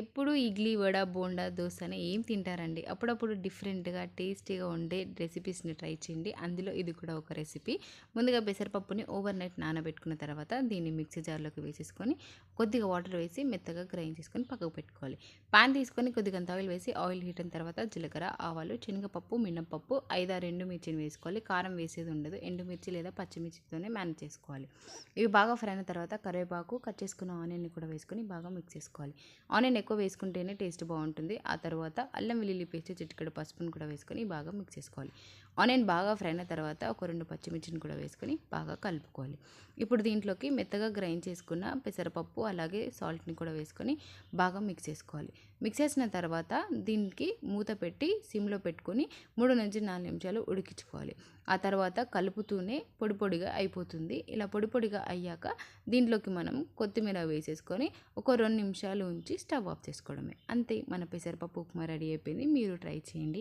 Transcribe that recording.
ఎప్పుడు ఇడ్లీ వడ బోండా దోశ అని ఏం తింటారండి? అప్పుడప్పుడు డిఫరెంట్గా టేస్టీగా ఉండే రెసిపీస్ని ట్రై చేయండి. అందులో ఇది కూడా ఒక రెసిపీ. ముందుగా పెసరపప్పుని ఓవర్ నైట్ నానబెట్టుకున్న తర్వాత దీన్ని మిక్సీ జార్లోకి వేసేసుకొని కొద్దిగా వాటర్ వేసి మెత్తగా గ్రైండ్ చేసుకొని పక్కకు పెట్టుకోవాలి. పాన్ తీసుకొని కొద్దిగా అంత ఆయిల్ వేసి ఆయిల్ హీట్ అయిన తర్వాత జీలకర్ర ఆవాలు శనగపప్పు మినపప్పు ఐదారు ఎండుమిర్చిని వేసుకోవాలి. కారం వేసేది ఉండదు. ఎండుమిర్చి లేదా పచ్చిమిర్చితోనే మేనేజ్ చేసుకోవాలి. ఇవి బాగా ఫ్రై అయిన తర్వాత కరివేపాకు కట్ చేసుకున్న ఆనియన్ని కూడా వేసుకొని బాగా మిక్స్ చేసుకోవాలి. ఆనియన్ ఎక్కువ వేసుకుంటేనే టేస్ట్ బాగుంటుంది. ఆ తర్వాత అల్లం వెల్లుల్లి పేస్ట్ చిటికెడు పసుపును కూడా వేసుకొని బాగా మిక్స్ చేసుకోవాలి. ఆనియన్ బాగా ఫ్రై అయిన తర్వాత ఒక రెండు పచ్చిమిర్చిని కూడా వేసుకొని బాగా కలుపుకోవాలి. ఇప్పుడు దీంట్లోకి మెత్తగా గ్రైండ్ చేసుకున్న పెసరపప్పు అలాగే సాల్ట్ని కూడా వేసుకొని బాగా మిక్స్ చేసుకోవాలి. మిక్స్ చేసిన తర్వాత దీనికి మూత పెట్టి సిమ్లో పెట్టుకొని మూడు నుంచి నాలుగు నిమిషాలు ఉడికించుకోవాలి. ఆ తర్వాత కలుపుతూనే పొడి పొడిగా అయిపోతుంది. ఇలా పొడి పొడిగా అయ్యాక దీంట్లోకి మనం కొత్తిమీర వేసేసుకొని ఒక రెండు నిమిషాలు ఉంచి స్టవ్ ఆఫ్ చేసుకోవడమే. అంతే మన పెసరపప్పు ఉప్మా రెడీ అయిపోయింది. మీరు ట్రై చేయండి.